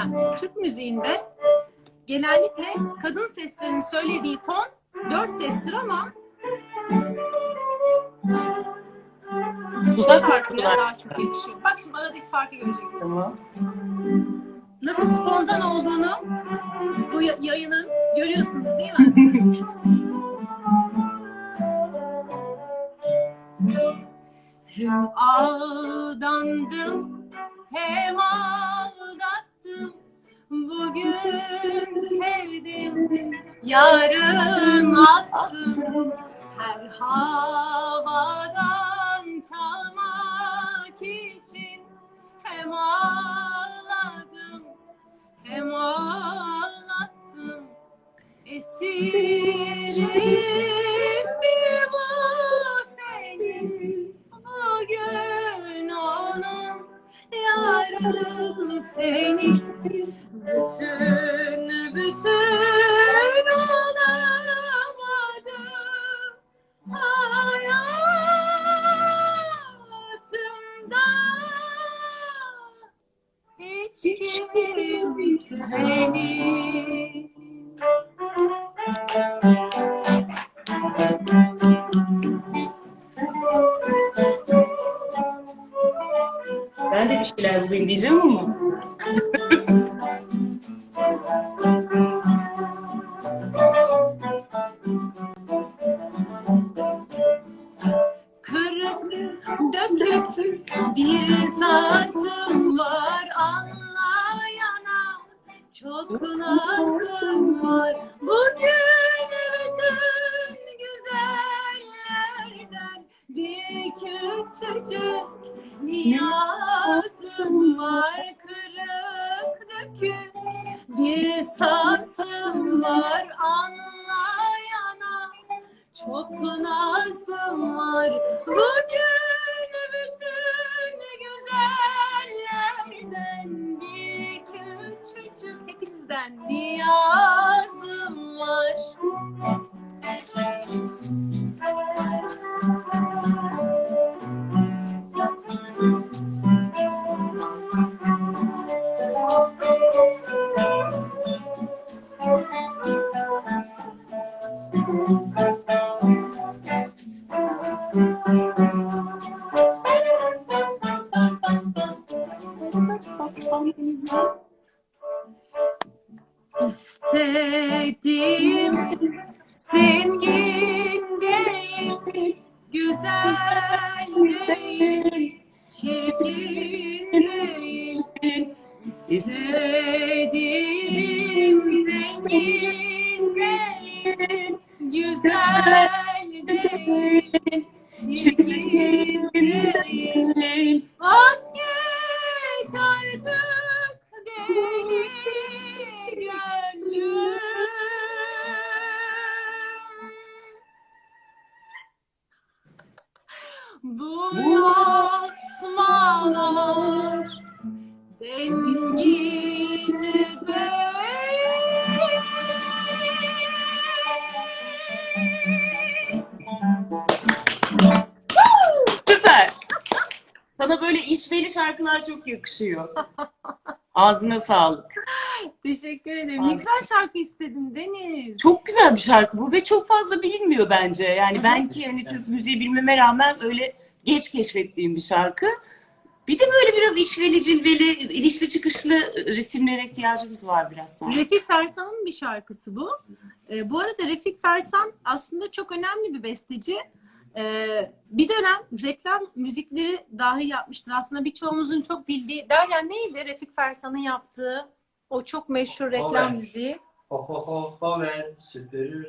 Yani Türk müziğinde genellikle kadın seslerinin söylediği ton dört sestir ama Uzak şarkıya daha çok yakışıyor. Bak şimdi aradaki farkı göreceksin. Tamam. Nasıl spontan olduğunu bu ya- yayının görüyorsunuz değil mi? Hem aldandım hem aldattım Bugün sevdim yarın attım. Her havadan çalmak için Hem ağladım hem ağlattım. Esirim bir senin Bütün bütün olamadım Hayatımda hiç kimsenin Ben de bir şeyler bulayım diyeceğim ama. Kırık dökük bir sazım var. Anlayana Çok nazım var. Bugün bütün güzellerden Bir küçücük niyazım var İstediğim zengin değil, güzel değil, çirkin değil. İstediğim çirkin değil. Vazgeç artık deli. Bu yasmalar dengin Sana böyle işveli şarkılar çok yakışıyor. Ağzına sağlık. Teşekkür ederim. Ne güzel şarkı istedin Deniz. Çok güzel bir şarkı bu ve çok fazla bilinmiyor bence. Yani ben ki hani Türk müziği bilmeme rağmen öyle geç keşfettiğim bir şarkı. Bir de böyle biraz işveli, cilveli, ilişli çıkışlı resimlere ihtiyacımız var biraz sanki. Refik Fersan'ın bir şarkısı bu. Ee, bu arada Refik Fersan aslında çok önemli bir besteci. Ee, bir dönem reklam müzikleri dahi yapmıştır. Aslında birçoğumuzun çok bildiği. Derya neydi Refik Fersan'ın yaptığı o çok meşhur reklam müziği? Ho ho ho ho ve süpürür